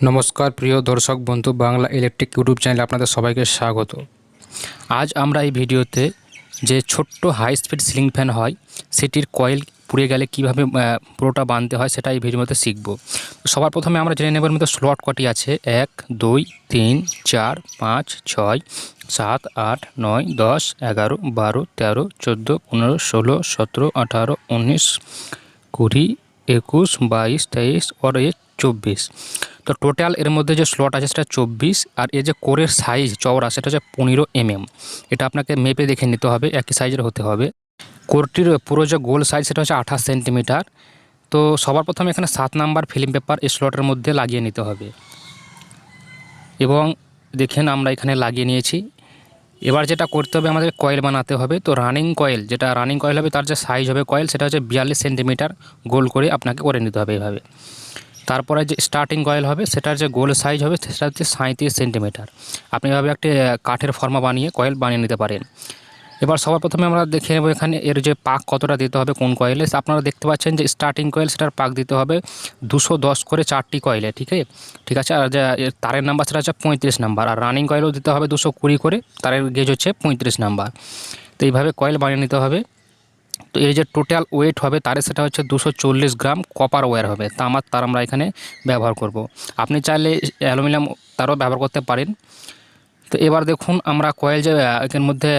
নমস্কার, প্রিয় দর্শক বন্ধু, বাংলা ইলেকট্রিক ইউটিউব চ্যানেলে আপনাদের সবাইকে স্বাগত। আজ আমরা এই ভিডিওতে যে ছোট্ট হাই স্পিড সিলিং ফ্যান হয়, সেটির কয়েল পুড়ে গেলে কীভাবে পুরোটা বাঁধতে হয় সেটা এই ভিডিওর মধ্যে শিখব। সবার প্রথমে আমরা জেনে নেবার মধ্যে স্লট কটি আছে। এক, দুই, তিন, চার, পাঁচ, ছয়, সাত, আট, নয়, দশ, এগারো, বারো, তেরো, চোদ্দ, পনেরো, ষোলো, সতেরো, আঠারো, উনিশ, কুড়ি, একুশ, বাইশ, তেইশ আর চব্বিশ। তো টোটাল এর মধ্যে যে স্লট আছে সেটা চব্বিশ, আর এর যে কোরের সাইজ চওড়া, সেটা হচ্ছে পনেরো এমএম এটা আপনাকে মেপে দেখে নিতে হবে, একই সাইজের হতে হবে। কোরটির পুরো যে গোল সাইজ সেটা হচ্ছে আঠাশ সেন্টিমিটার তো সবার প্রথমে এখানে সাত নাম্বার ফিল্ম পেপার এই স্লটের মধ্যে লাগিয়ে নিতে হবে। এবং দেখেন আমরা এখানে লাগিয়ে নিয়েছি। এবার যেটা করতে হবে, আমাদের কয়েল বানাতে হবে। তো রানিং কয়েল যেটা রানিং কয়েল হবে, তার যে সাইজ হবে কয়েল সেটা হচ্ছে বিয়াল্লিশ সেন্টিমিটার গোল করে আপনাকে করে নিতে হবে এভাবে। তারপরে যে স্টার্টিং কয়েল হবে, সেটার যে গোল সাইজ হবে, সেটা হচ্ছে সাঁত্রিশ সেন্টিমিটার আপনি এভাবে একটি কাঠের ফর্মা বানিয়ে কয়েল বানিয়ে নিতে পারেন। এবার সবার প্রথমে আমরা দেখে নেব এখানে এর যে পাক কতটা দিতে হবে কোন কয়েলে আপনারা দেখতে পাচ্ছেন যে স্টার্টিং কয়েল সেটার পাক দিতে হবে দুশো দশ করে চারটি কয়েলে ঠিক আছে? ঠিক আছে? আর যে তারের নাম্বার সেটা হচ্ছে পঁয়ত্রিশ নাম্বার আর রানিং কয়েলও দিতে হবে দুশো কুড়ি করে, তারের গেজ হচ্ছে পঁয়ত্রিশ নাম্বার তো এইভাবে কয়েল বানিয়ে নিতে হবে। তো এর যে টোটাল ওয়েট হবে তারে সেটা হচ্ছে দুশো গ্রাম কপার ওয়্যার হবে। তামার তার আমরা এখানে ব্যবহার করব। আপনি চাইলে অ্যালুমিনিয়াম তারও ব্যবহার করতে পারেন। তো এবার দেখুন আমরা কয়েল যে এর মধ্যে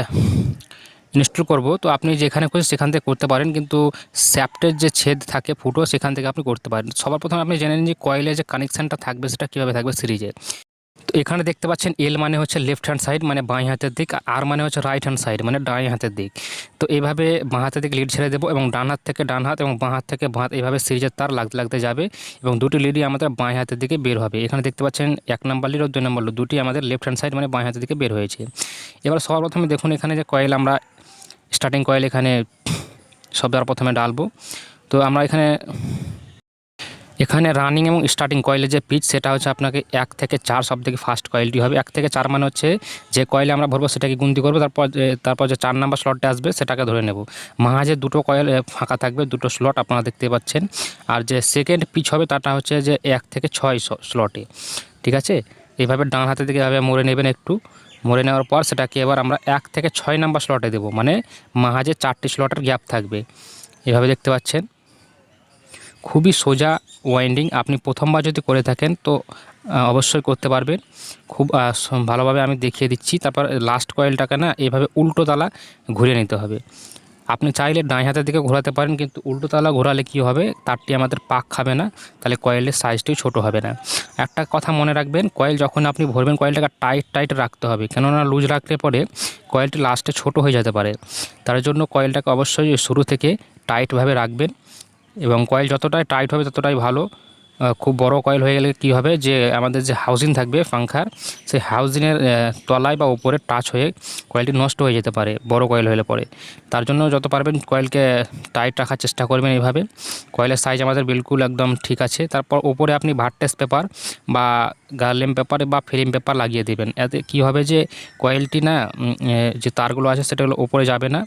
ইনস্টল করব। তো আপনি যেখানে খুশি সেখান থেকে করতে পারেন। কিন্তু স্যাপটের যে ছেদ থাকে, ফুটো, সেখান থেকে আপনি করতে পারেন। সবার প্রথমে আপনি জেনে নিন যে কয়েলের যে কানেকশানটা থাকবে, সেটা কীভাবে থাকবে সিরিজে তো এখানে দেখতে পাচ্ছেন এল মানে হচ্ছে লেফট হ্যান্ড সাইড মানে বাঁ হাতের দিক, আর মানে হচ্ছে রাইট হ্যান্ড সাইড মানে ডান হাতের দিক। তো এইভাবে বাঁ হাতের দিক লিড ছেড়ে দেবো এবং ডান হাত থেকে ডান হাত এবং বাঁ হাত থেকে বাঁ হাত এইভাবে সিরিজের তার লাগতে লাগতে যাবে এবং দুটি লিডই আমাদের বাঁ হাতের দিকে বের হবে। এখানে দেখতে পাচ্ছেন এক নাম্বার লিড ও দুই নাম্বার লিড দুটি আমাদের লেফট হ্যান্ড সাইড মানে বাঁ হাতের দিকে বের হয়েছে। এবার সবার প্রথমে দেখুন এখানে যে কয়েল আমরা স্টার্টিং কয়েল এখানে সবার প্রথমে ডালবো তো আমরা এখানে এখানে রানিং এবং স্টার্টিং কয়েলের যে পিচ সেটা হচ্ছে আপনাকে এক থেকে চার সব থেকে ফার্স্ট কয়েলটি হবে। এক থেকে চার মানে হচ্ছে যে কয়েলে আমরা ভরবো সেটাকে গুনতি করব, তারপর তারপর যে চার নাম্বার স্লটটা আসবে সেটাকে ধরে নেব। মাঝে দুটো কয়েল ফাঁকা থাকবে, দুটো স্লট আপনারা দেখতে পাচ্ছেন। আর যে সেকেন্ড পিচ হবে তাটা হচ্ছে যে এক থেকে ছয় স্লটে ঠিক আছে? এইভাবে ডান হাতে দিকে এভাবে মরে নেবেন একটু। মরে নেওয়ার পর সেটাকে এবার আমরা এক থেকে ছয় নাম্বার স্লটে দেবো। মানে মাঝে চারটি স্লটের গ্যাপ থাকবে। এভাবে দেখতে পাচ্ছেন? খুবই সোজা ওয়াইন্ডিং আপনি প্রথমবার যদি করে থাকেন তো অবশ্যই করতে পারবেন। খুব ভালোভাবে আমি দেখিয়ে দিচ্ছি। তারপর লাস্ট কয়েলটাকে না, এভাবে উল্টো তালা ঘুরিয়ে নিতে হবে। আপনি চাইলে ডান হাতের দিকে ঘোরাতে পারেন, কিন্তু উল্টো তালা ঘোরালে কী হবে? তারটি আমাদের পাক খাবে না, তাহলে কয়েলের সাইজটিও ছোট হবে না। একটা কথা মনে রাখবেন কয়েল যখন আপনি ভরবেন কয়েলটাকে টাইট টাইট রাখতে হবে। কেননা লুজ রাখলে পরে কয়েলটি লাস্টে ছোট হয়ে যেতে পারে। তার জন্য কয়েলটাকে অবশ্যই শুরু থেকে টাইটভাবে রাখবেন। এবং কয়েল যতটাই টাইট হবে, ততটাই ভালো। খুব বড় কয়েল হয়ে গেলে কী হবে যে, আমাদের যে হাউজিং থাকবে পাংখার, সেই হাউজিংয়ের তলায় বা উপরে টাচ হয়ে কয়েলটি নষ্ট হয়ে যেতে পারে, বড় কয়েল হলে পরে। তার জন্য যত পারবেন কয়েলকে টাইট রাখার চেষ্টা করবেন এইভাবে। কয়েলের সাইজ আমাদের বিলকুল একদম ঠিক আছে। তারপর উপরে আপনি ভার্টেস পেপার বা গার্লেম পেপার বা ফিল্ম পেপার লাগিয়ে দেবেন। এতে কী হবে যে, কয়েলটি না যে তারগুলো আছে সেটাগুলো উপরে যাবে না,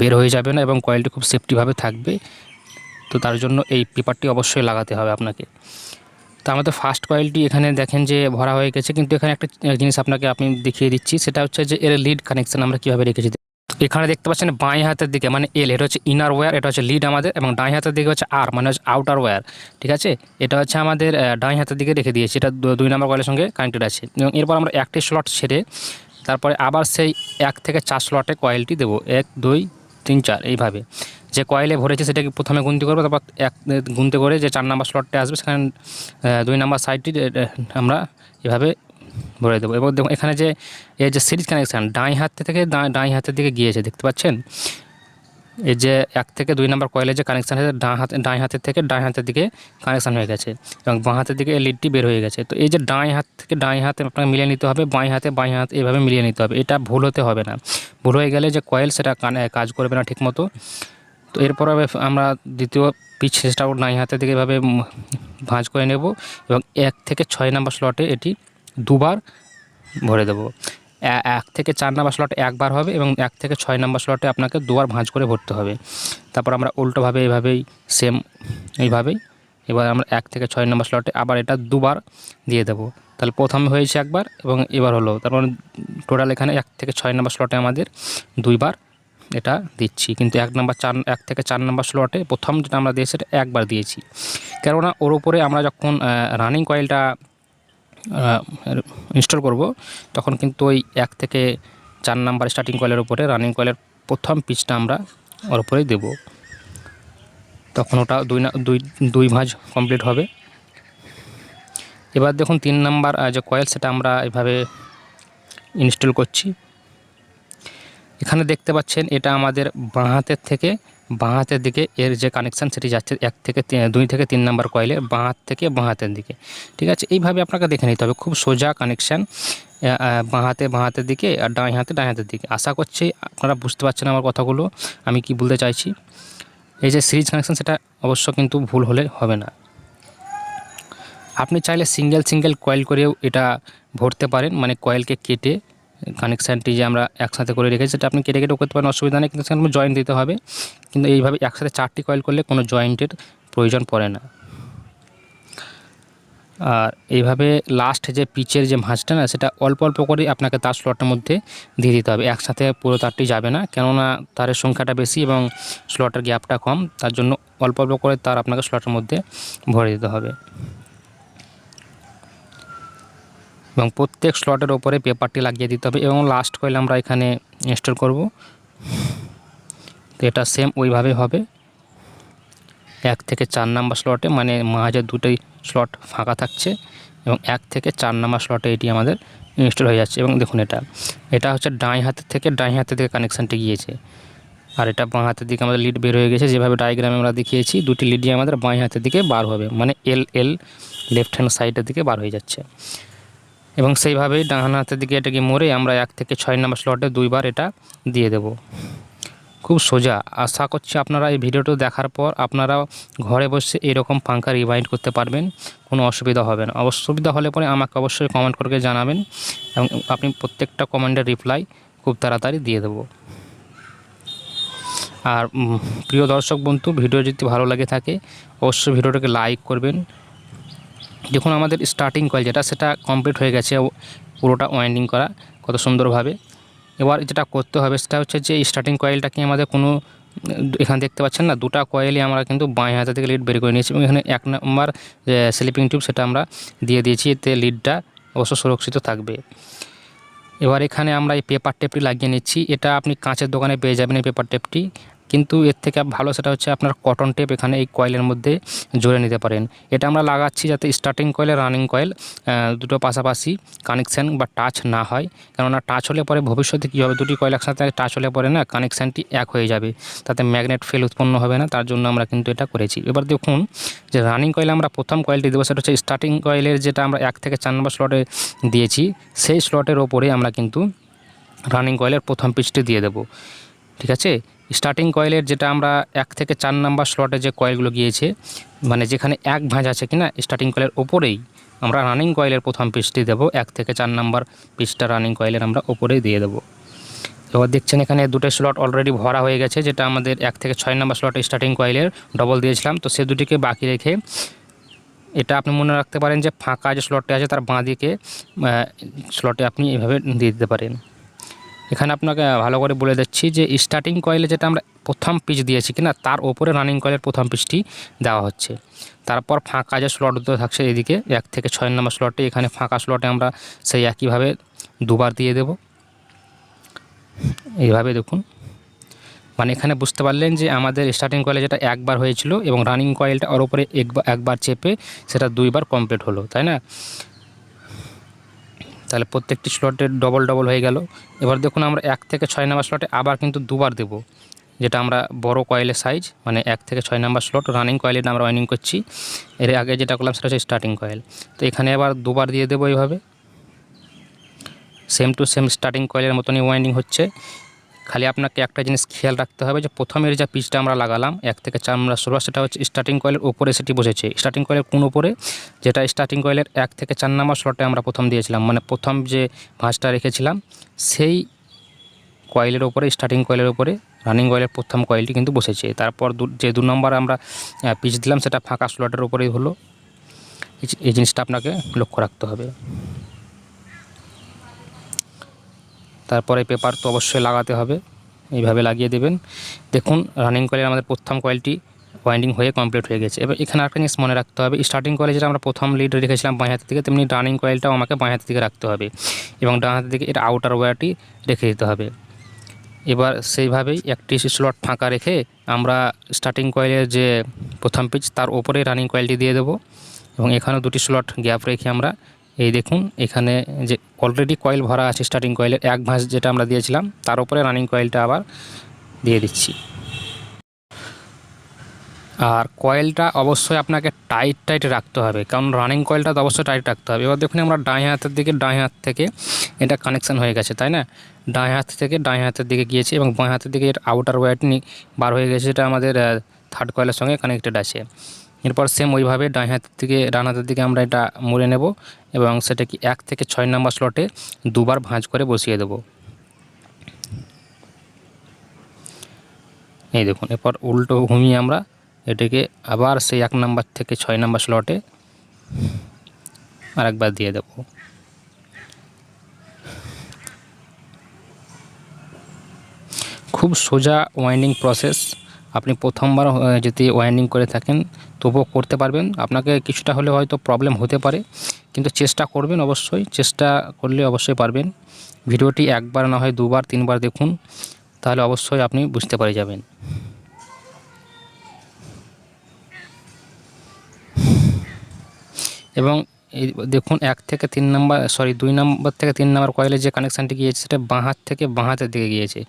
বের হয়ে যাবে না এবং কয়েলটি খুব সেফটিভাবে থাকবে। তো তার জন্য এই পেপারটি অবশ্যই লাগাতে হবে আপনাকে। তো আমাদের ফার্স্ট কয়েলটি এখানে দেখেন যে ভরা হয়ে গেছে, কিন্তু এখানে একটা জিনিস আপনাকে আপনি দেখিয়ে দিচ্ছি, সেটা হচ্ছে যে এর লিড কানেকশান আমরা কীভাবে রেখেছি। এখানে দেখতে পাচ্ছেন বাঁই হাতের দিকে মানে এল এটা হচ্ছে ইনার ওয়্যার এটা হচ্ছে লিড আমাদের, এবং ডাই হাতের দিকে হচ্ছে আর মানে হচ্ছে আউটার ওয়্যার ঠিক আছে? এটা হচ্ছে আমাদের ডাই হাতের দিকে রেখে দিয়েছি, এটা দুই নম্বর কয়েলের সঙ্গে কানেক্টেড আছে। এবং এরপর আমরা একটি স্লট ছেড়ে তারপরে আবার সেই এক থেকে চার স্লটে কয়েলটি দেবো। এক, দুই, তিন, চার, এইভাবে। যে কয়েলে ভরেছে সেটাকে প্রথমে গুনতে করব, তারপর এক, গুনতে করে যে চার নাম্বার স্লটটা আসবে, সেখানে দুই নাম্বার সাইডটি আমরা এভাবে ভরে দেবো। এবং দেখুন, এখানে যে এই যে সিরিজ কানেকশান ডাই হাত থেকে ডাই হাতের দিকে গিয়েছে, দেখতে পাচ্ছেন? এই যে এক থেকে দুই নাম্বার কয়েলের যে কানেকশান হয়েছে ডান হাতে ডাই হাতের থেকে ডাই হাতের দিকে কানেকশান হয়ে গেছে, এবং বাঁ হাতের দিকে লিডটি বের হয়ে গেছে। তো এই যে ডাই হাত থেকে ডাই হাতে আপনাকে মিলিয়ে নিতে হবে বাঁই হাতে বাঁই হাত এভাবে মিলিয়ে নিতে হবে, এটা ভুল হতে হবে না। ভুল হয়ে গেলে যে কয়েল সেটা কাজ করবে না ঠিকমতো। তো এরপর আমরা দ্বিতীয় পিচ সেটাও ডাই হাতের দিকে এভাবে ভাঁজ করে নেব এবং এক থেকে ছয় নাম্বার স্লটে এটি দুবার ভরে দেবো। এক থেকে চার নাম্বার স্লট একবার হবে এবং এক থেকে ছয় নাম্বার স্লটে আপনাকে দুবার ভাঁজ করে ভরতে হবে। তারপর আমরা উল্টোভাবে এইভাবেই সেম এইভাবেই এবার আমরা এক থেকে ছয় নম্বর স্লটে আবার এটা দুবার দিয়ে দেবো। তাহলে প্রথমে হয়েছে একবার এবং এবার হলো। তার মানে টোটাল এখানে এক থেকে ছয় নম্বর স্লটে আমাদের দুইবার এটা দিচ্ছি। কিন্তু এক নম্বর চার, এক থেকে চার নম্বর স্লটে প্রথম যেটা আমরা দিয়েছি সেটা একবার দিয়েছি। কেননা ওর উপরে আমরা যখন রানিং কয়েলটা ইনস্টল করব, তখন কিন্তু ওই এক থেকে চার নাম্বার স্টার্টিং কয়েলের উপরে রানিং কয়েলের প্রথম পিচটা আমরা ওর উপরেই দেব। তখন ওটা দুই না, দুই দুই ভাঁজ কমপ্লিট হবে। এবার দেখুন তিন নাম্বার যে কয়েল সেটা আমরা এভাবে ইনস্টল করছি। এখানে দেখতে পাচ্ছেন, এটা আমাদের বাঁ হাতের থেকে বাঁ হাতের দিকে এর যে কানেকশান সেটি যাচ্ছে এক থেকে দুই থেকে তিন নাম্বার কয়েলে বাঁ হাত থেকে বাঁ হাতের দিকে। ঠিক আছে? এইভাবে আপনাকে দেখে নিতে হবে। খুব সোজা কানেকশান বাঁ হাতে বাঁ হাতের দিকে আর ডাঁ হাতে, ডাঁই হাতের দিকে। আশা করছি আপনারা বুঝতে পারছেন আমার কথাগুলো, আমি কি বলতে চাইছি? এই যে সিরিজ কানেকশান সেটা অবশ্য কিন্তু ভুল হলে হবে না। আপনি চাইলে সিঙ্গেল সিঙ্গেল কয়েল করেও এটা ভরতে পারেন মানে কয়েলকে কেটে কানেকশানটি যে আমরা একসাথে করে রেখেছি, সেটা আপনি কেটে কেটে করতে পারেন, অসুবিধা নেই, কিন্তু সেখানে জয়েন্ট দিতে হবে। কিন্তু এইভাবে একসাথে চারটি কয়েল করলে কোনো জয়েন্টের প্রয়োজন পড়ে না। আর এইভাবে লাস্ট যে পিচের যে ভাঁজটা না, সেটা অল্প অল্প করে আপনাকে তার স্লটের মধ্যে দিয়ে দিতে হবে। একসাথে পুরো তারটি যাবে না, কেননা তারের সংখ্যাটা বেশি এবং স্লটের গ্যাপটা কম, তার জন্য অল্প অল্প করে তার আপনাকে স্লটের মধ্যে ভরে দিতে হবে। এবং প্রত্যেক স্লটের ওপরে পেপারটি লাগিয়ে দিতে হবে এবং লাস্ট কয়েল আমরা এখানে ইনস্টল করব। তো এটা সেম ওইভাবে হবে। এক থেকে চার নাম্বার স্লটে মানে মাঝে দুটোই স্লট ফাঁকা থাকছে এবং এক থেকে চার নাম্বার স্লটে এটি আমাদের ইনস্টল হয়ে যাচ্ছে। এবং দেখুন এটা এটা হচ্ছে ডাঁই হাতের থেকে ডাঁই হাতের থেকে কানেকশানটি গিয়েছে। আর এটা বাঁ হাতের দিকে আমাদের লিড বের হয়ে গেছে। যেভাবে ডায়াগ্রামে আমরা দেখিয়েছি, দুটি লিডই আমাদের বাঁ হাতের দিকে বার হবে মানে এল এল লেফট হ্যান্ড সাইডের দিকে বার হয়ে যাচ্ছে। এবং সেইভাবেই ডান হাতের দিকে এটাকে মোড়ে আমরা এক থেকে ছয় নম্বর স্লটে দুইবার এটা দিয়ে দেব। খুব সোজা। আশা করছি আপনারা এই ভিডিওটা দেখার পর আপনারা ঘরে বসে এরকম পাঙ্খা রিভাইন্ড করতে পারবেন, কোনো অসুবিধা হবে না। অসুবিধা হলে পরে আমাকে অবশ্যই কমেন্ট করে জানাবেন এবং আপনি প্রত্যেকটা কমেন্টের রিপ্লাই খুব তাড়াতাড়ি দিয়ে দেবো। আর প্রিয় দর্শক বন্ধু, ভিডিও যদি ভালো লাগে থাকে, অবশ্যই ভিডিওটাকে লাইক করবেন দেখুন আমাদের স্টার্টিং কয়েল যেটা, সেটা কমপ্লিট হয়ে গেছে পুরোটা ওয়াইন্ডিং করা, কত সুন্দরভাবে। এবার যেটা করতে হবে, সেটা হচ্ছে যে স্টার্টিং কয়েলটাকে আমাদের কোনো, এখানে দেখতে পাচ্ছেন না, দুটা কয়েলই আমরা কিন্তু বাঁ হাতে থেকে লিড বের করে নিয়েছি এবং এখানে এক নম্বর স্লিপিং টিউব সেটা আমরা দিয়ে দিয়েছি, এতে লিডটা অবশ্য সুরক্ষিত থাকবে। এবার এখানে আমরা এই পেপার টেপটি লাগিয়ে নিচ্ছি, এটা আপনি কাঁচের দোকানে পেয়ে যাবেন এই পেপার টেপটি কিন্তু এর থেকে ভালো সেটা হচ্ছে আপনার কটন টেপ এখানে এই কয়েলের মধ্যে জোরে নিতে পারেন। এটা আমরা লাগাচ্ছি যাতে স্টার্টিং কয়েল রানিং কয়েল দুটো পাশাপাশি কানেকশান বা টাচ না হয়। কেননা টাচ হলে পরে ভবিষ্যতে কী হবে? দুটি কয়েল একসাথে টাচ হলে পরে না কানেকশানটি এক হয়ে যাবে। তাতে ম্যাগনেট ফেল উৎপন্ন হবে না, তার জন্য আমরা কিন্তু এটা করেছি। এবার দেখুন যে রানিং কয়েল আমরা প্রথম কয়েলটি দেবো, সেটা হচ্ছে স্টার্টিং কয়েলের যেটা আমরা এক থেকে চার নম্বর স্লটে দিয়েছি, সেই স্লটের ওপরে আমরা কিন্তু রানিং কয়েলের প্রথম পিচটি দিয়ে দেবো। ঠিক আছে? স্টার্টিং কয়েলের যেটা আমরা এক থেকে চার নাম্বার স্লটে যে কয়েলগুলো গিয়েছে মানে যেখানে এক ভাঁজ আছে কিনা স্টার্টিং কয়েলের ওপরেই আমরা রানিং কয়েলের প্রথম পিচটি দেবো। এক থেকে চার নাম্বার পিচটা রানিং কয়েলের আমরা ওপরেই দিয়ে দেবো। এবার দেখছেন এখানে দুটো স্লট অলরেডি ভরা হয়ে গেছে, যেটা আমাদের এক থেকে ছয় নাম্বার স্লটে স্টার্টিং কয়েলের ডবল দিয়েছিলাম। তো সে দুটিকে বাকি রেখে এটা আপনি মনে রাখতে পারেন যে ফাঁকা যে স্লটটি আছে, তার বাঁ দিকে স্লটে আপনি এভাবে দিয়ে দিতে পারেন। এখানে আপনাকে ভালো করে বলে দিচ্ছি যে স্টার্টিং কয়েলে যেটা আমরা প্রথম পিচ দিয়েছি কিনা, তার ওপরে রানিং কয়েলের প্রথম পিচটি দেওয়া হচ্ছে। তারপর ফাঁকা যে স্লট থাকছে এদিকে, এক থেকে ছয় নম্বর স্লটে এখানে ফাঁকা স্লটে আমরা সেই একইভাবে দুবার দিয়ে দেব। এইভাবে দেখুন। মানে এখানে বুঝতে পারলেন যে আমাদের স্টার্টিং কয়েলে যেটা একবার হয়েছিল এবং রানিং কয়েলটা ওর উপরে একবার একবার চেপে সেটা দুইবার কমপ্লিট হলো, তাই না? তাহলে প্রত্যেকটি স্লটে ডবল ডবল হয়ে গেল। এবার দেখুন আমরা এক থেকে ছয় নাম্বার স্লটে আবার কিন্তু দুবার দেব, যেটা আমরা বড় কয়েলের সাইজ মানে এক থেকে ছয় নাম্বার স্লট রানিং কয়েলের আমরা ওয়াইনিং করছি। এর আগে যেটা করলাম সেটা হচ্ছে স্টার্টিং কয়েল তো এখানে আবার দুবার দিয়ে দেবো এইভাবে। সেম টু সেম স্টার্টিং কয়েলের মতনই ওয়াইন্ডিং হচ্ছে। খালি আপনাকে একটা জিনিস খেয়াল রাখতে হবে যে প্রথমের যে পিচটা আমরা লাগালাম, এক থেকে চার আমরা শুরু সেটা হচ্ছে স্টার্টিং কয়েলের উপরে সেটি বসেছে। স্টার্টিং কয়েলের কোন উপরে? যেটা স্টার্টিং কয়েলের এক থেকে চার নাম্বার স্লটে আমরা প্রথম দিয়েছিলাম মানে প্রথম যে ভাঁজটা রেখেছিলাম, সেই কয়েলের ওপরে স্টার্টিং কয়েলের ওপরে রানিং কয়েলের প্রথম কয়েলটি কিন্তু বসেছে। তারপর যে দু নম্বর আমরা পিচ দিলাম, সেটা ফাঁকা স্লটের উপরেই হলো। এই জিনিসটা আপনাকে লক্ষ্য রাখতে হবে। তারপরে পেপার তো অবশ্যই লাগাতে হবে, এইভাবে লাগিয়ে দেবেন। দেখুন রানিং কয়েলের আমাদের প্রথম কয়েলটি ওয়াইন্ডিং হয়ে কমপ্লিট হয়ে গেছে। এবার এখানে একটা জিনিস মনে রাখতে হবে স্টার্টিং কয়েলে যেটা আমরা প্রথম লিড রেখেছিলাম বাঁ হাতের দিকে, তেমনি রানিং কয়েলটাও আমাকে বাঁ হাতের দিকে রাখতে হবে এবং ডান হাতের দিকে এর আউটার ওয়্যারটি রেখে দিতে হবে। এবার সেইভাবেই একটি স্লট ফাঁকা রেখে আমরা স্টার্টিং কয়েলের যে প্রথম পিচ তার ওপরে রানিং কয়েলটি দিয়ে দেবো এবং এখানেও দুটি স্লট গ্যাপ রেখে আমরা এই দেখুন, এখানে যে অলরেডি কয়েল ভরা আছে স্টার্টিং কয়েলের এক ভাঁজ যেটা আমরা দিয়েছিলাম, তার উপরে রানিং কয়েলটা আবার দিয়ে দিচ্ছি। আর কয়েলটা অবশ্যই আপনাকে টাইট টাইট রাখতে হবে, কারণ রানিং কয়েলটা তো অবশ্যই টাইট রাখতে হবে। এবার দেখুন, আমরা ডাঁই হাতের দিকে ডাঁই হাত থেকে এটা কানেকশান হয়ে গেছে, তাই না? ডাঁই হাত থেকে ডাঁই হাতের দিকে গিয়েছে এবং বাঁ হাতের দিকে এর আউটার ওয়্যারটি বার হয়ে গেছে, যেটা আমাদের থার্ড কয়েলের সঙ্গে কানেক্টেড আছে। এরপর সেম ওইভাবে ডান হাতের দিকে, ডান হাতের দিকে আমরা এটা মুড়ে নেব এবং সেটাকে এক থেকে ছয় নম্বর স্লটে দুবার ভাঁজ করে বসিয়ে দেব। এই দেখুন, এরপর উল্টো ঘুমিয়ে আমরা এটাকে আবার সেই এক নাম্বার থেকে ছয় নাম্বার স্লটে আরেকবার দিয়ে দেব। খুব সোজা ওয়াইন্ডিং প্রসেস আপনি প্রথমবার যদি ওয়াইন্ডিং করে থাকেন, তবুও করতে পারবেন। আপনাকে কিছুটা হলে হয়তো প্রবলেম হতে পারে, কিন্তু চেষ্টা করবেন অবশ্যই। চেষ্টা করলে অবশ্যই পারবেন। ভিডিওটি একবার না হয় দুবার, তিনবার দেখুন, তাহলে অবশ্যই আপনি বুঝতে পারে যাবেন। এবং দেখুন, এক থেকে তিন নাম্বার সরি দুই নাম্বার থেকে তিন নাম্বার কয়েলের যে কানেকশানটি গিয়েছে, সেটা বাঁ হাত থেকে বাঁ হাতের দিকে গিয়েছে।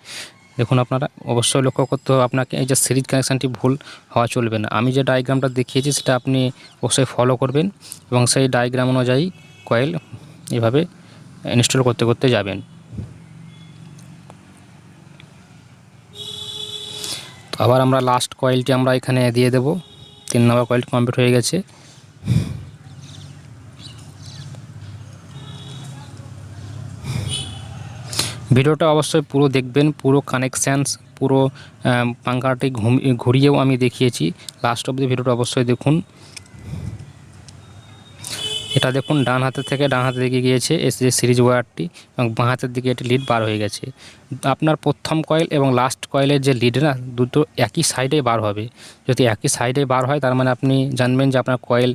দেখুন আপনারা, অবশ্যই লক্ষ্য করতে হবে আপনাকে, এই যে সিরিজ কানেকশানটি ভুল হওয়া চলবে না। আমি যে ডায়াগ্রামটা দেখিয়েছি, সেটা আপনি অবশ্যই ফলো করবেন এবং সেই ডায়াগ্রাম অনুযায়ী কয়েল এভাবে ইনস্টল করতে করতে যাবেন। তো আবার আমরা লাস্ট কয়েলটি আমরা এখানে দিয়ে দেব। তিন নম্বর কয়েলটি কমপ্লিট হয়ে গেছে। ভিডিওটা অবশ্যই পুরো দেখবেন, পুরো কানেকশানস পুরো পাঙ্খাটি ঘুরিয়েও আমি দেখিয়েছি। লাস্ট অব দি ভিডিওটা অবশ্যই দেখুন। এটা দেখুন, ডান হাতের থেকে ডান হাতের দিকে গিয়েছে এস যে সিরিজ ওয়্যারটি এবং বাঁ হাতের দিকে এটি লিড বার হয়ে গেছে। আপনার প্রথম কয়েল এবং লাস্ট কয়েলের যে লিড না, দুটো একই সাইডে বার হবে। যদি একই সাইডে বার হয়, তার মানে আপনি জানবেন যে আপনার কয়েল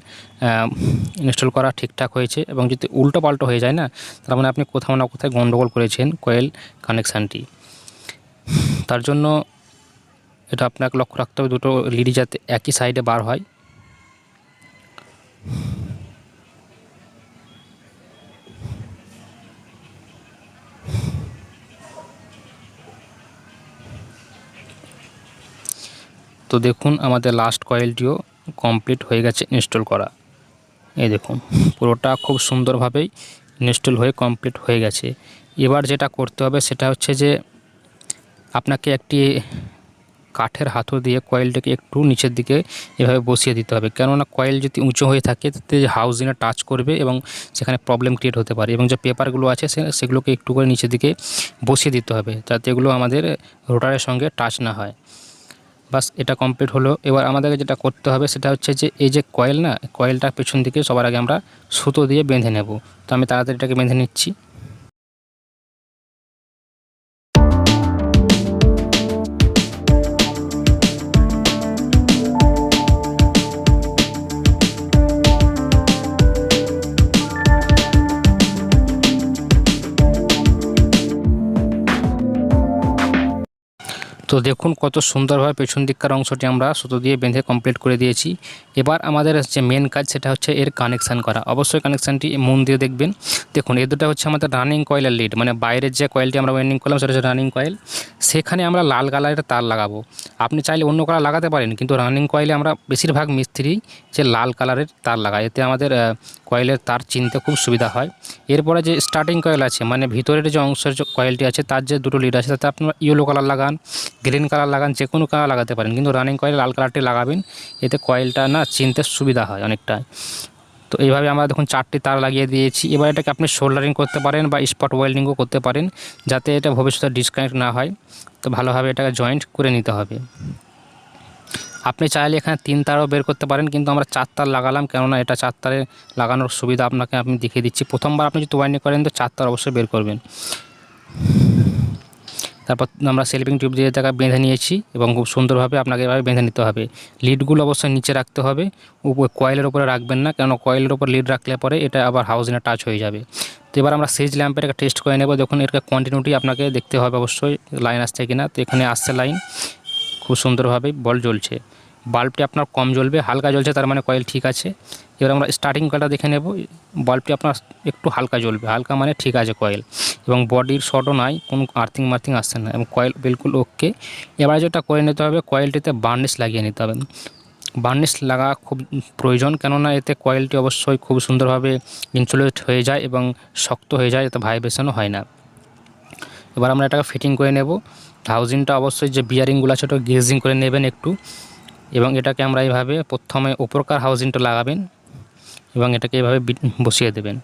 ইনস্টল করা ঠিকঠাক হয়েছে এবং যদি উল্টো পাল্টো হয়ে যায় না, তার মানে আপনি কোথাও না কোথায় গন্ডগোল করেছেন কয়েল কানেকশানটি তার জন্য এটা আপনাকে লক্ষ্য রাখতে হবে, দুটো লিডই যাতে একই সাইডে বার হয়। তো দেখুন, আমাদের লাস্ট কয়েলটিও কমপ্লিট হয়ে গেছে ইনস্টল করা। এই দেখুন, পুরোটা খুব সুন্দরভাবেই ইনস্টল হয়ে কমপ্লিট হয়ে গেছে। এবার যেটা করতে হবে, সেটা হচ্ছে যে আপনাকে একটি কাঠের হাতও দিয়ে কয়েলটাকে একটু নিচের দিকে এভাবে বসিয়ে দিতে হবে। কেননা কয়েল যদি উঁচু হয়ে থাকে, তাতে হাউজিংয়ে টাচ করবে এবং সেখানে প্রবলেম ক্রিয়েট হতে পারে। এবং যে পেপারগুলো আছে সেগুলোকে একটু করে নিচের দিকে বসিয়ে দিতে হবে, যাতে এগুলো আমাদের রোটারের সঙ্গে টাচ না হয়। বাস এটা কমপ্লিট হলো। এবার আমাদেরকে যেটা করতে হবে সেটা হচ্ছে যে, এই যে কয়েল না কয়েলটার পেছন দিকে সবার আগে আমরা সুতো দিয়ে বেঁধে নেব। তো আমি তাড়াতাড়ি এটাকে বেঁধে নিচ্ছি। তো দেখুন কত সুন্দরভাবে পেছন দিককার অংশটি আমরা সুতো দিয়ে বেঁধে কমপ্লিট করে দিয়েছি। এবার আমাদের যে মেন কাজ সেটা হচ্ছে এর কানেকশান করা। অবশ্যই কানেকশানটি মন দিয়ে দেখবেন। দেখুন এ দুটো হচ্ছে আমাদের রানিং কয়েলের লিড মানে বাইরের যে কয়েলটি আমরা ওয়েন্ডিং করলাম, সেটা হচ্ছে রানিং কয়েল সেখানে আমরা লাল কালারের তার লাগাবো। আপনি চাইলে অন্য কালার লাগাতে পারেন, কিন্তু রানিং কয়েলে আমরা বেশিরভাগ মিস্ত্রি যে লাল কালারের তার লাগাই এতে আমাদের কয়েলের তার চিনতে খুব সুবিধা হয়। এরপরে যে স্টার্টিং কয়েল আছে মানে ভিতরের যে অংশের যে কয়েলটি আছে, তার যে দুটো লিড আছে, তাতে আপনারা ইয়েলো কালার লাগান গ্রিন কালার লাগান, যে কোনো কালার লাগাতে পারেন। কিন্তু রানিং কয়েল লাল কালারটি লাগাবেন, এতে কয়েলটা না চিনতে সুবিধা হয় অনেকটা তো এইভাবে আমরা দেখুন চারটি তার লাগিয়ে দিয়েছি। এবার এটাকে আপনি সোল্ডারিং করতে পারেন বা স্পট ওয়েল্ডিংও করতে পারেন, যাতে এটা ভবিষ্যতে ডিসকানেক্ট না হয়। তো ভালোভাবে এটাকে জয়েন্ট করে নিতে হবে। আপনি চাইলে এখানে তিন তারও বের করতে পারেন, কিন্তু আমরা চার তার লাগালাম, কেননা এটা চার তারে লাগানোর সুবিধা আপনাকে আমি দেখিয়ে দিচ্ছি। প্রথমবার আপনি যদি ওয়াইন্ডিং করেন, তো চার তার অবশ্যই বের করবেন। তারপর আমরা সেলফিং টিউব দিয়ে তাকে বেঁধে নিয়েছি, এবং খুব সুন্দরভাবে আপনাকে এভাবে বেঁধে নিতে হবে। লিডগুলো অবশ্যই নিচে রাখতে হবে উপর কয়েলের উপরে রাখবেন না কেন কয়েলের উপর লিড রাখলে পরে এটা আবার হাউজিনে টাচ হয়ে যাবে। তো এবার আমরা সেজ ল্যাম্পের একটা টেস্ট করে নেব, দেখুন এর কন্টিনিউটি আপনাকে দেখতে হবে অবশ্যই, লাইন আসছে কিনা। তো এখানে আসছে লাইন, খুব সুন্দরভাবে বল জ্বলছে। বাল্বটি আপনার কম জ্বলবে, হালকা জ্বলছে, তার মানে কয়েল ঠিক আছে। এবার আমরা স্টার্টিং কয়েলটা দেখে নেব। বাল্বটি আপনার একটু হালকা জ্বলবে, হালকা মানে ঠিক আছে কয়েল। এবং বডির শর্টও নাই, কোনো আর্থিং মার্থিং আসছে না, এবং কয়েল বিলকুল ওকে এবার যেটা করে নিতে হবে, কয়েলটিতে বার্নিশ লাগিয়ে নিতে হবে। বার্নিশ লাগা খুব প্রয়োজন, কেননা এতে কয়েলটি অবশ্যই খুব সুন্দরভাবে ইনসুলেট হয়ে যায় এবং শক্ত হয়ে যায়, এতে ভাইব্রেশনও হয় না। এবার আমরা এটাকে ফিটিং করে নেব। হাউজিংটা অবশ্যই যে বিয়ারিংগুলো আছে, ওটা গেজিং করে নেবেন একটু। এবং এটাকে আমরা এইভাবে প্রথমে উপরকার হাউজিংটা লাগাবেন এবং এটাকে এইভাবে বসিয়ে দেবেন।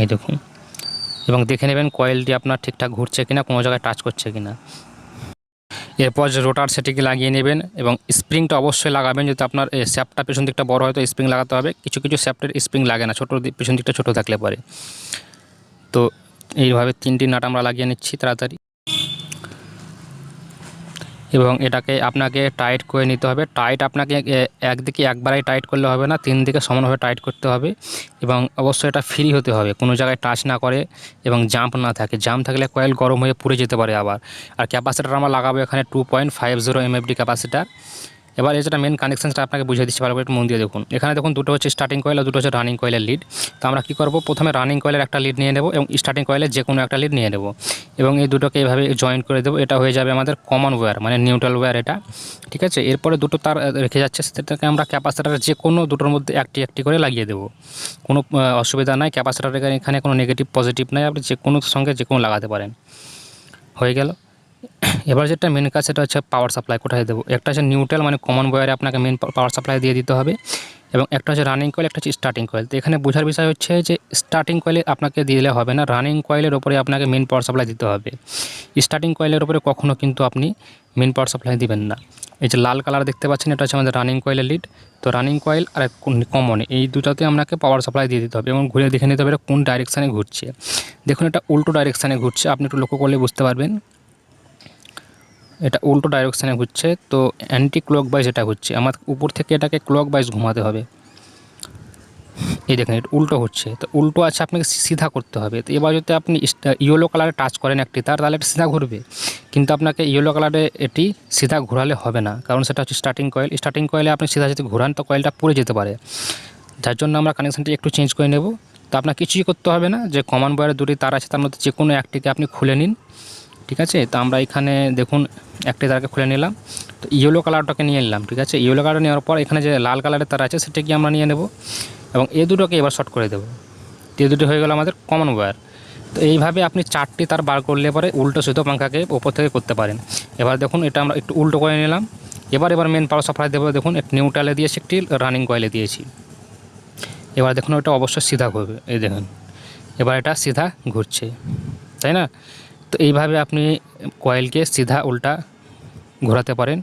এই দেখুন। এবং দেখে নেবেন কয়েলটি আপনার ঠিকঠাক ঘুরছে কিনা, কোনো জায়গায় টাচ করছে কিনা। এরপর যে রোটার সেটিকে লাগিয়ে নেবেন এবং স্প্রিংটা অবশ্যই লাগাবেন যদি আপনার স্যাপটা পেছন দিকটা বড় হয়, তো স্প্রিং লাগাতে হবে। কিছু কিছু স্যাপটের স্প্রিং লাগে না, ছোটো পেছন দিকটা ছোটো থাকলে পরে। তো এইভাবে তিনটি নাট আমরা লাগিয়ে নিচ্ছি তাড়াতাড়ি। এবং এটাকে আপনাকে টাইট করে নিতে হবে। টাইট আপনাকে একদিকে একবারেই টাইট করলে হবে না তিন দিকে সমানভাবে টাইট করতে হবে এবং অবশ্যই এটা ফ্রি হতে হবে। কোনো জায়গায় টাচ না করে এবং জাম্প না থাকে। জাম্প থাকলে কয়েল গরম হয়ে পুড়ে যেতে পারে আবার। আর ক্যাপাসিটার আমরা লাগাবো এখানে two point five zero MFD capacitor এবার এই যেটা মেন কানেকশানটা আপনাকে বুঝিয়ে দিচ্ছি ভালো করে একটু মন দিয়ে দেখুন। এখানে দেখুন দুটো হচ্ছে স্টার্টিং কয়েল আর দুটো হচ্ছে রানিং কয়েলের লিড তো আমরা কী করব? প্রথমে রানিং কয়েলের একটা লিড নিয়ে নেব এবং স্টার্টিং কয়েলের যে কোনো একটা লিড নিয়ে নেব। এবং এই দুটোকে এভাবে জয়েন করে দেবো। এটা হয়ে যাবে আমাদের কমন ওয়্যার মানে নিউট্রাল ওয়্যার এটা। ঠিক আছে? এরপরে দুটো তার রেখে যাচ্ছে। সেটাকে আমরা ক্যাপাসিটারের যে কোনো দুটোর মধ্যে একটি একটি করে লাগিয়ে দেবো। কোনো অসুবিধা নাই। ক্যাপাসিটার এখানে কোনো নেগেটিভ পজিটিভ নাই। আপনি যে কোনো সঙ্গে যে কোনো লাগাতে পারেন। হয়ে গেল? এবার যেটা মেন কাজ সেটা হচ্ছে পাওয়ার সাপ্লাই কোথায় দেবো? একটা হচ্ছে নিউট্রাল মানে কমন বয়ারে আপনাকে মেন পাওয়ার সাপ্লাই দিয়ে দিতে হবে এবং একটা হচ্ছে রানিং কয়েল একটা হচ্ছে স্টার্টিং কয়েল তো এখানে বোঝার বিষয় হচ্ছে যে স্টার্টিং কয়েলে আপনাকে দিলে হবে না রানিং কয়েলের ওপরে আপনাকে মেন পাওয়ার সাপ্লাই দিতে হবে। স্টার্টিং কয়েলের ওপরে কখনও কিন্তু আপনি মেন পাওয়ার সাপ্লাই দিবেন না। এই যে লাল কালার দেখতে পাচ্ছেন, এটা হচ্ছে আমাদের রানিং কয়েলের লিড তো রানিং কয়েল আর কমন এই দুটাতে আপনাকে পাওয়ার সাপ্লাই দিয়ে দিতে হবে এবং ঘুরে দেখে নিতে হবে কোন ডাইরেকশানে ঘুরছে। দেখুন এটা উল্টো ডাইরেকশানে ঘুরছে, আপনি একটু লক্ষ্য করলে বুঝতে পারবেন। এটা উল্টো ডাইরেকশানে ঘুরছে, তো অ্যান্টি ক্লক বাইজ এটা ঘুরছে। আমার উপর থেকে এটাকে ক্লক বাইজ ঘুমাতে হবে। এই দেখেন, এটা উল্টো হচ্ছে। তো উল্টো আছে, আপনাকে সিধা করতে হবে। তো এবার যদি আপনি ইয়েলো কালারে টাচ করেন একটি, তার তাহলে এটা সিধা ঘুরবে। কিন্তু আপনাকে ইয়েলো কালারে এটি সিধা ঘোরালে হবে না। কারণ সেটা হচ্ছে স্টার্টিং কয়েল স্টার্টিং কয়েলে আপনি সিধা যদি ঘোরান, তো কয়েলটা পড়ে যেতে পারে। যার জন্য আমরা কানেকশানটি একটু চেঞ্জ করে নেব। তো আপনার কিছুই করতে হবে না। যে কমান বয়ারের দুটি তার আছে, তার মধ্যে যে কোনো একটিকে আপনি খুলে নিন। ঠিক আছে? তো আমরা এখানে দেখুন, একটি তারকে খুলে নিলাম। তো ইয়েলো কালারটাকে নিয়ে নিলাম, ঠিক আছে? ইয়েলো কালার নেওয়ার পর এখানে যে লাল কালারের তার আছে, সেটাকে আমরা নিয়ে নেব এবং এ দুটোকে এবার শর্ট করে দেবো। এ দুটো হয়ে গেল আমাদের কমন ওয়্যার তো এইভাবে আপনি চারটি তার বার করলে পরে উল্টো সুতো পাঙ্খাকে ওপর থেকে করতে পারেন। এবার দেখুন, এটা আমরা একটু উল্টো করে নিলাম। এবার এবার মেন পাওয়ার সাপ্লাই দেবো, দেখুন, একটু নিউট্রালে দিয়েছি, একটি রানিং কয়েলে দিয়েছি। এবার দেখুন, ওটা অবশ্যই সিধা ঘুরবে এই দেখুন। এবার এটা সিধা ঘুরছে, তাই না? তো এইভাবে আপনি কয়েলকে সিধা উল্টা ঘোরাতে পারেন।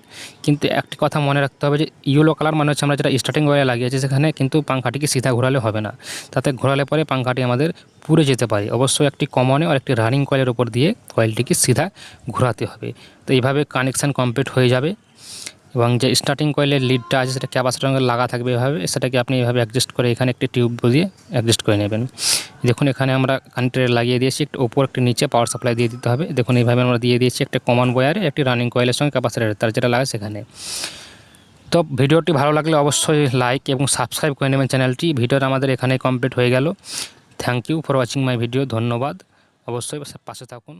কিন্তু একটি কথা মনে রাখতে হবে যে, ইয়েলো কালার মানে হচ্ছে আমরা যেটা স্টার্টিং ওয়ারে লাগিয়েছি সেখানে কিন্তু পাঙ্খাটিকে সিধা ঘোরালে হবে না। তাতে ঘোরালে পরে পাঙ্খাটি আমাদের পুড়ে যেতে পারে। অবশ্যই একটি কমনে আর একটি রানিং কয়েলের উপর দিয়ে কয়েলটিকে সিধা ঘোরাতে হবে। তো এইভাবে কানেকশান কমপ্লিট হয়ে যাবে। এবং যে স্টার্টিং কয়েলের লিডটা আছে, সেটা ক্যাপাসিটার লাগা থাকবে এভাবে, সেটাকে আপনি এভাবে অ্যাডজাস্ট করে এখানে একটি টিউব দিয়ে অ্যাডজাস্ট করে নেবেন। দেখুন, এখানে আমরা কানেক্টারে লাগিয়ে দিয়েছি, একটু ওপর, একটি নিচে পাওয়ার সাপ্লাই দিয়ে দিতে হবে। দেখুন, এইভাবে আমরা দিয়ে দিয়েছি একটা কমন বয়ারে একটি রানিং কয়েলের সঙ্গে ক্যাপাসিটার তার যেটা লাগে সেখানে। তো ভিডিওটি ভালো লাগলে অবশ্যই লাইক এবং সাবস্ক্রাইব করে নেবেন চ্যানেলটি। ভিডিওটা আমাদের এখানে কমপ্লিট হয়ে গেল। Thank you for watching my video ধন্যবাদ। অবশ্যই পাশে থাকুন পাশে থাকুন।